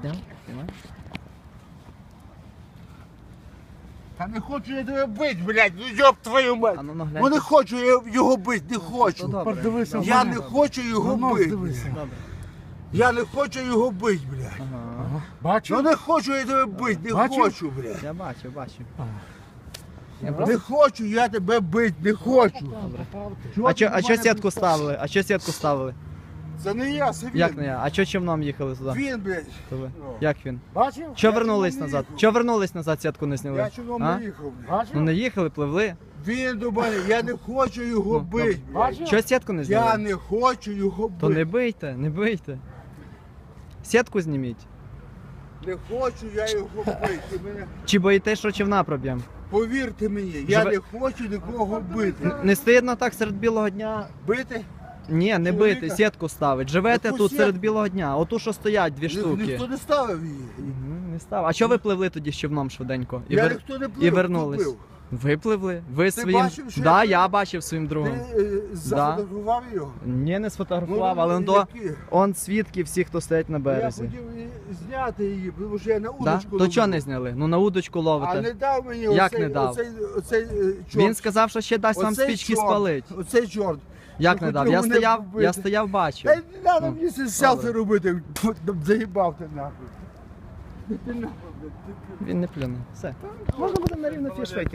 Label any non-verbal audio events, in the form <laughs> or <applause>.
Сняв? Та не хочу я тебе бить, блядь, ну йоб твою мать. А ну Ну не хочу я його бити, не Ну, хочу. добре. Подивися в Я мене. не хочу його Ну, бити. дивися. блядь. Добре. Я не хочу його бити, блядь. Ага. Бачу? Ну не хочу я тебе бити, не Бачив? хочу, блядь. Я бачу, бачу. Я Не просто... хочу я тебе бити, не хочу. Чого А ти чо, а чо мене сітку ставили? А чо сітку ставили? Це не я, це він. Як не я? А чо човном їхали туди? Він, блядь. То ви? О. Як він? Бачив? Чо Я вернулись чому не назад? їхав? Чо вернулись назад, сітку не зняли? Я чого А? не їхав, блядь. Бачив? Ну не їхали, пливли. Він до мене, я не хочу його Ну, бити, блядь. Бачив? Чо сітку не Я зняли? не хочу його То не бити. бийте, не бийте. Сітку зніміть. Не хочу я його бити. Мене... Чи боїтесь, що човна проб'ємо? Повірте мені, я Живе- не хочу нікого бити. Не стидно так серед білого дня? Бити? Ні, не Чоловіка? бити, сітку ставить. Живете Яку тут серед білого дня. Оту, що стоять, дві Ні- штуки. Ніхто не ставив її. Мгм, Не став. А що ви пливли тоді з човном швиденько? І, я вер- ніхто не плив. і вернулись. плив? Випливли? Ви своїм. бачив, що да, я я плив? бачив своїм другом. Ти е, зафотографував його? Ні, не сфотографував, Ну, але он, до, які? он свідки всі, хто стоять на Я березі. хотів і зняти її, тому що я на Да? удочку То ловив. чого не зняли? Ну на удочку А не дав мені Як оцей, не дав? оцей, оцей, е, чорт. Він сказав, що ще дасть вам Оцей спічки чорт, спалить. Оцей чорт. Як не дав? Я стояв, я стояв, бачив. Та й не треба Ну, мені це селфі робити, <laughs> заїбав ти нахуй. Він не плюнув. Все. Можна буде на рівно фіш